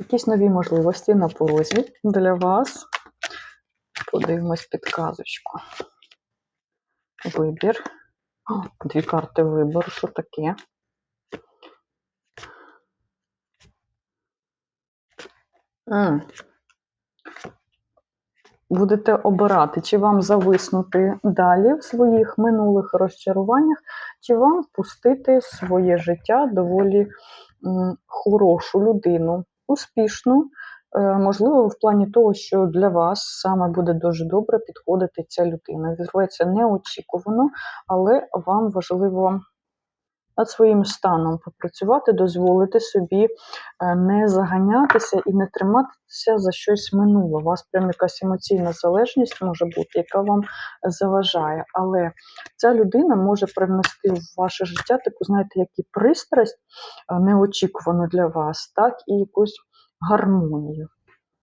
Якісь нові можливості на порозі для вас. Подивимось підказочку. Вибір. О, Дві карти вибору. Що таке? М. Будете обирати, чи вам зависнути далі в своїх минулих розчаруваннях, чи вам впустити своє життя доволі м, хорошу людину, успішну, е, можливо, в плані того, що для вас саме буде дуже добре підходити ця людина. Відбувається неочікувано, але вам важливо над своїм станом попрацювати, дозволити собі е, не заганятися і не триматися за щось минуле. У вас прям якась емоційна залежність може бути, яка вам заважає. Але ця людина може привнести в ваше життя таку, знаєте, як і пристрасть е, неочікувану для вас, так і якусь гармонію.